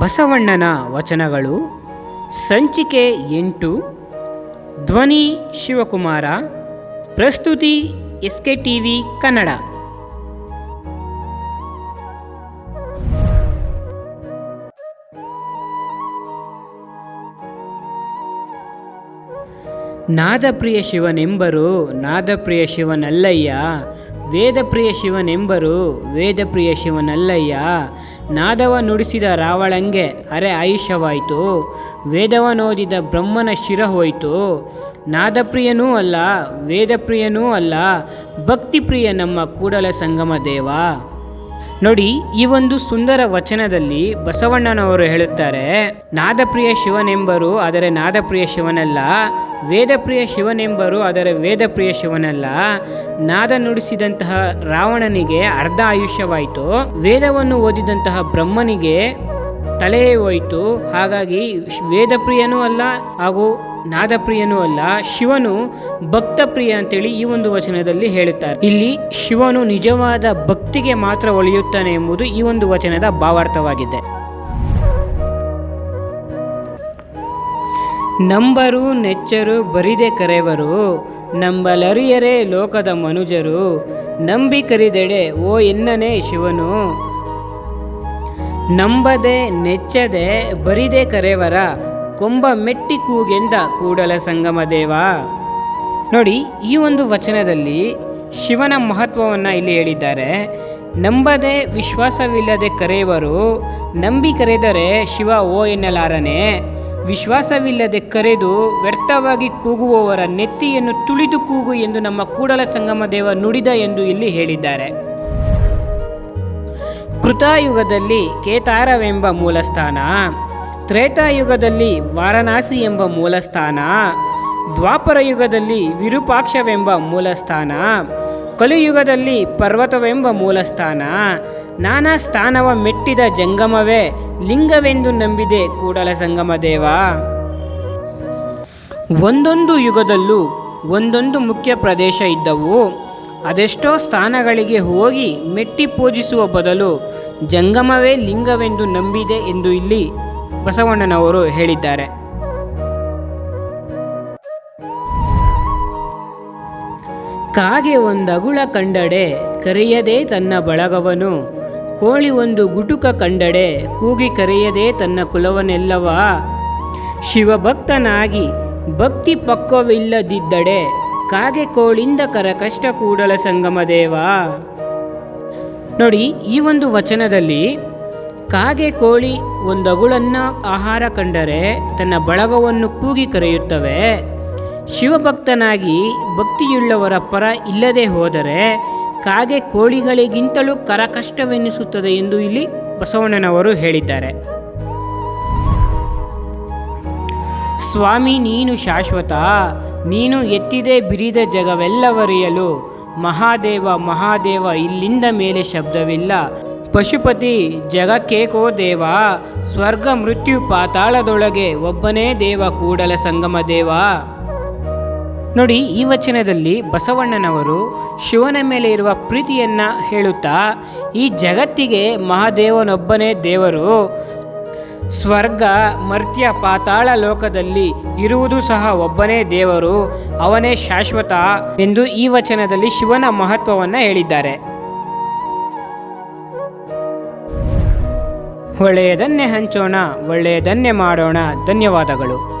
ಬಸವಣ್ಣನ ವಚನಗಳು ಸಂಚಿಕೆ ಎಂಟು, ಧ್ವನಿ ಶಿವಕುಮಾರ, ಪ್ರಸ್ತುತಿ S K T V Kannada. ನಾದಪ್ರಿಯ ಶಿವನೆಂಬರು ನಾದಪ್ರಿಯ ಶಿವನಲ್ಲಯ್ಯ ವೇದಪ್ರಿಯ ಶಿವನೆಂಬರು ವೇದಪ್ರಿಯ ಶಿವನಲ್ಲಯ್ಯ. ನಾದವ ನುಡಿಸಿದ ರಾವಳಂಗೆ ಅರೆ ಆಯುಷ್ಯವಾಯಿತು. ವೇದವನೋದಿದ ಬ್ರಹ್ಮನ ಶಿರ ಹೋಯಿತು. ನಾದಪ್ರಿಯನೂ ಅಲ್ಲ, ವೇದಪ್ರಿಯನೂ ಅಲ್ಲ, ಭಕ್ತಿಪ್ರಿಯ ನಮ್ಮ ಕೂಡಲ ಸಂಗಮ ದೇವ. ನೋಡಿ, ಈ ಒಂದು ಸುಂದರ ವಚನದಲ್ಲಿ ಬಸವಣ್ಣನವರು ಹೇಳುತ್ತಾರೆ, ನಾದಪ್ರಿಯ ಶಿವನೆಂಬರು ಆದರೆ ನಾದಪ್ರಿಯ ಶಿವನಲ್ಲ, ವೇದಪ್ರಿಯ ಶಿವನೆಂಬರು ಆದರೆ ವೇದಪ್ರಿಯ ಶಿವನಲ್ಲ, ನಾದ ನುಡಿಸಿದಂತಹ ರಾವಣನಿಗೆ ಅರ್ಧ ಆಯುಷ್ಯವಾಯಿತು, ವೇದವನ್ನು ಓದಿದಂತಹ ಬ್ರಹ್ಮನಿಗೆ ತಲೆಯೇ ಹೋಯಿತು, ಹಾಗಾಗಿ ವೇದಪ್ರಿಯನೂ ಅಲ್ಲ ಹಾಗೂ ನಾದಪ್ರಿಯನೂ ಅಲ್ಲ, ಶಿವನು ಭಕ್ತಪ್ರಿಯ ಅಂತೇಳಿ ಈ ಒಂದು ವಚನದಲ್ಲಿ ಹೇಳುತ್ತಾರೆ. ಇಲ್ಲಿ ಶಿವನು ನಿಜವಾದ ಭಕ್ತಿಗೆ ಮಾತ್ರ ಒಲಿಯುತ್ತಾನೆ ಎಂಬುದು ಈ ಒಂದು ವಚನದ ಭಾವಾರ್ಥವಾಗಿದೆ. ನಂಬರು ನೆಚ್ಚರು ಬರಿದೆ ಕರೆವರು, ನಂಬಲರಿಯರೇ ಲೋಕದ ಮನುಜರು, ನಂಬಿ ಕರಿದೆಡೆ ಓ ಎನ್ನನೆ ಶಿವನು. ನಂಬದೆ ನೆಚ್ಚದೆ ಬರಿದೆ ಕರೆವರ ಕೊಂಬ ಮೆಟ್ಟಿ ಕೂಗೆಂದ ಕೂಡಲ ಸಂಗಮ ದೇವ. ನೋಡಿ, ಈ ಒಂದು ವಚನದಲ್ಲಿ ಶಿವನ ಮಹತ್ವವನ್ನು ಇಲ್ಲಿ ಹೇಳಿದ್ದಾರೆ. ನಂಬದೆ ವಿಶ್ವಾಸವಿಲ್ಲದೆ ಕರೆಯುವರು, ನಂಬಿ ಕರೆದರೆ ಶಿವ, ಓ ಎನ್ನಲಾರನೆ. ವಿಶ್ವಾಸವಿಲ್ಲದೆ ಕರೆದು ವ್ಯರ್ಥವಾಗಿ ಕೂಗುವವರ ನೆತ್ತಿಯನ್ನು ತುಳಿದು ಕೂಗು ಎಂದು ನಮ್ಮ ಕೂಡಲ ಸಂಗಮ ದೇವ ನುಡಿದ ಎಂದು ಇಲ್ಲಿ ಹೇಳಿದ್ದಾರೆ. ಕೃತಾಯುಗದಲ್ಲಿ ಕೇತಾರವೆಂಬ ಮೂಲಸ್ಥಾನ. ತ್ರೇತಾಯುಗದಲ್ಲಿ ವಾರಣಾಸಿ ಎಂಬ ಮೂಲಸ್ಥಾನ ದ್ವಾಪರ ಯುಗದಲ್ಲಿ ವಿರೂಪಾಕ್ಷವೆಂಬ ಮೂಲಸ್ಥಾನ, ಕಲಿಯುಗದಲ್ಲಿ ಪರ್ವತವೆಂಬ ಮೂಲಸ್ಥಾನ, ನಾನಾ ಸ್ಥಾನವ ಮೆಟ್ಟಿದ ಜಂಗಮವೇ ಲಿಂಗವೆಂದು ನಂಬಿದೆ ಕೂಡಲ ಸಂಗಮ ದೇವ. ಒಂದೊಂದು ಯುಗದಲ್ಲೂ ಒಂದೊಂದು ಮುಖ್ಯ ಪ್ರದೇಶ ಇದ್ದವು. ಅದೆಷ್ಟೋ ಸ್ಥಾನಗಳಿಗೆ ಹೋಗಿ ಮೆಟ್ಟಿ ಪೂಜಿಸುವ ಬದಲು ಜಂಗಮವೇ ಲಿಂಗವೆಂದು ನಂಬಿದೆ ಎಂದು ಇಲ್ಲಿ ಬಸವಣ್ಣನವರು ಹೇಳಿದ್ದಾರೆ. ಕಾಗೆ ಒಂದಗುಳ ಕಂಡಡೆ ಕರೆಯದೆ ತನ್ನ ಬಳಗವನು. ಕೋಳಿ ಒಂದು ಗುಟುಕ ಕಂಡಡೆ ಕೂಗಿ ಕರೆಯದೆ ತನ್ನ ಕುಲವನೆಲ್ಲವ. ಶಿವಭಕ್ತನಾಗಿ ಭಕ್ತಿ ಪಕ್ವವಿಲ್ಲದಿದ್ದಡೆ ಕಾಗೆ ಕೋಳಿಂದ ಕರ ಕಷ್ಟ ಕೂಡಲ ಸಂಗಮ ದೇವ ನೋಡಿ ಈ ಒಂದು ವಚನದಲ್ಲಿ ಕಾಗೆ ಕೋಳಿ ಒಂದಗುಳನ್ನ ಆಹಾರ ಕಂಡರೆ ತನ್ನ ಬಳಗವನ್ನು ಕೂಗಿ ಕರೆಯುತ್ತವೆ. ಶಿವಭಕ್ತನಾಗಿ ಭಕ್ತಿಯುಳ್ಳವರ ಪರ ಇಲ್ಲದೆ ಹೋದರೆ ಕಾಗೆ ಕೋಳಿಗಳಿಗಿಂತಲೂ ಕರಕಷ್ಟವೆನಿಸುತ್ತದೆ ಎಂದು ಇಲ್ಲಿ ಬಸವಣ್ಣನವರು ಹೇಳಿದ್ದಾರೆ. ಸ್ವಾಮಿ ನೀನು ಶಾಶ್ವತ, ನೀನು ಎತ್ತಿದೆ ಬಿರಿದ ಜಗವೆಲ್ಲವರಿಯಲು, ಮಹಾದೇವ ಮಹಾದೇವ ಇಲ್ಲಿಂದ ಮೇಲೆ ಶಬ್ದವಿಲ್ಲ ಪಶುಪತಿ ಜಗಕ್ಕೇಕೋ ದೇವ, ಸ್ವರ್ಗ ಮೃತ್ಯು ಪಾತಾಳದೊಳಗೆ ಒಬ್ಬನೇ ದೇವ, ಕೂಡಲ ಸಂಗಮ ದೇವ. ನೋಡಿ, ಈ ವಚನದಲ್ಲಿ ಬಸವಣ್ಣನವರು ಶಿವನ ಮೇಲೆ ಇರುವ ಪ್ರೀತಿಯನ್ನ ಹೇಳುತ್ತಾ, ಈ ಜಗತ್ತಿಗೆ ಮಹಾದೇವನೊಬ್ಬನೇ ದೇವರು, ಸ್ವರ್ಗ ಮರ್ತ್ಯ ಪಾತಾಳ ಲೋಕದಲ್ಲಿ ಇರುವುದು ಸಹ ಒಬ್ಬನೇ ದೇವರು, ಅವನೇ ಶಾಶ್ವತ ಎಂದು ಈ ವಚನದಲ್ಲಿ ಶಿವನ ಮಹತ್ವವನ್ನು ಹೇಳಿದ್ದಾರೆ. ಒಳ್ಳೆಯದನ್ನೇ ಹಂಚೋಣ ಒಳ್ಳೆಯದನ್ನೇ ಮಾಡೋಣ ಧನ್ಯವಾದಗಳು.